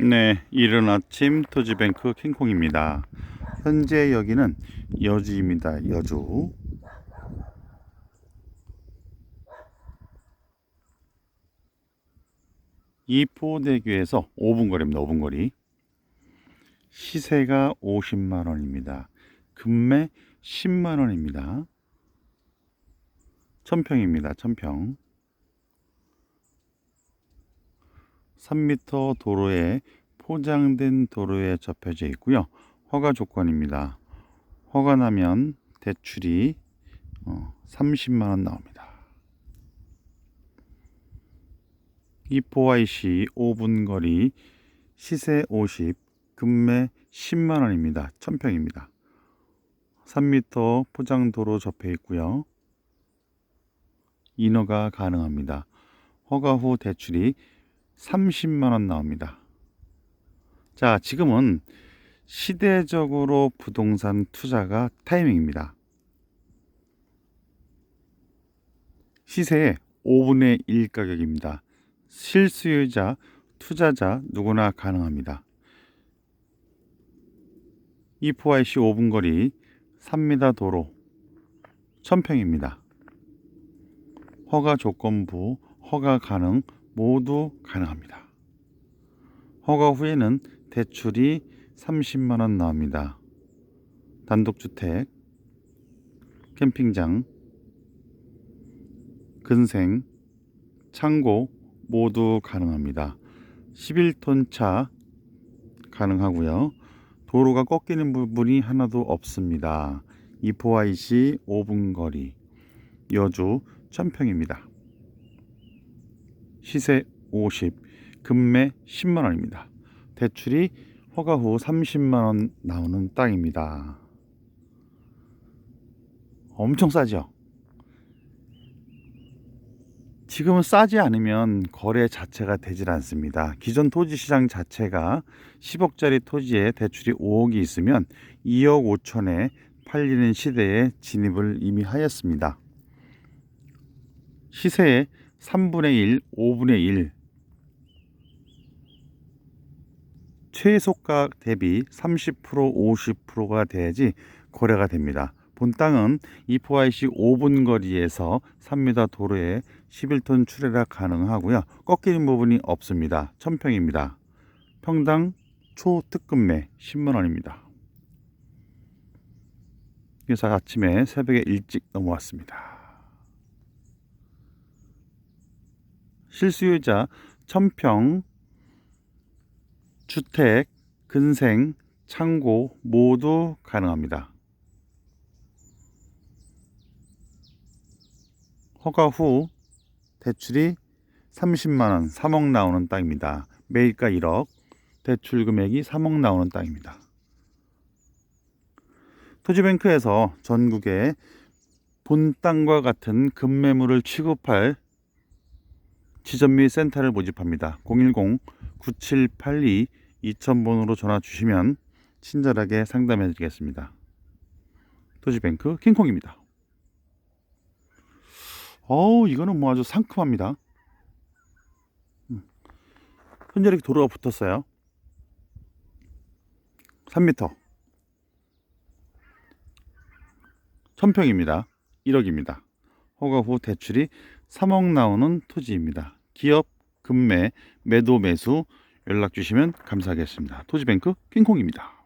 네, 이른 아침 토지뱅크 킹콩입니다. 현재 여기는 여주입니다. 여주. 이포대교에서 5분 거리입니다. 5분 거리. 시세가 50만 원입니다. 금매 10만 원입니다. 천평입니다. 천평. 3m 도로에 포장된 도로에 접혀져 있고요. 허가 조건입니다. 허가 나면 대출이 30만 원 나옵니다. 이포IC 5분 거리 시세 50, 금매 10만 원입니다. 천평입니다. 3m 포장 도로 접해 있고요. 인허가 가능합니다. 허가 후 대출이 30만 원 나옵니다. 자, 지금은 시대적으로 부동산 투자가 타이밍입니다. 시세의 5분의 1 가격입니다. 실수요자, 투자자 누구나 가능합니다. 이포IC 5분 거리 3m 도로 천평입니다. 허가 조건부, 허가 가능 모두 가능합니다. 허가 후에는 대출이 30만 원 나옵니다. 단독주택, 캠핑장, 근생, 창고 모두 가능합니다. 11톤 차 가능하고요. 도로가 꺾이는 부분이 하나도 없습니다. 이포IC 5분 거리 여주 천평입니다. 시세 50, 금매 10만 원입니다. 대출이 허가 후 30만 원 나오는 땅입니다. 엄청 싸죠? 지금은 싸지 않으면 거래 자체가 되질 않습니다. 기존 토지 시장 자체가 10억짜리 토지에 대출이 5억이 있으면 2억 5천에 팔리는 시대에 진입을 이미 하였습니다. 시세의 3분의 1, 5분의 1 최소가 대비 30% 50%가 돼야지 거래가 됩니다. 본 땅은 이포IC 5분 거리에서 3m 도로에 11톤 출애락 가능하고요. 꺾이는 부분이 없습니다. 천평입니다. 평당 초특급매 10만 원입니다. 그래서 아침에 새벽에 일찍 넘어왔습니다. 실수요자 천평 주택 근생 창고 모두 가능합니다. 허가 후 대출이 30만 원, 3억 나오는 땅입니다. 매입가 1억, 대출 금액이 3억 나오는 땅입니다. 토지뱅크에서 전국에 본 땅과 같은 급매물을 취급할 지점 및 센터를 모집합니다. 010-9782-2000번으로 전화 주시면 친절하게 상담해 드리겠습니다. 토지뱅크 킹콩입니다. 어우 이거는 뭐 아주 상큼합니다. 음. 현재 이렇게 도로가 붙었어요. 3m. 천평입니다. 1억입니다. 허가 후 대출이 3억 나오는 토지입니다. 기업, 금매, 매도, 매수 연락 주시면 감사하겠습니다. 토지뱅크 킹콩입니다.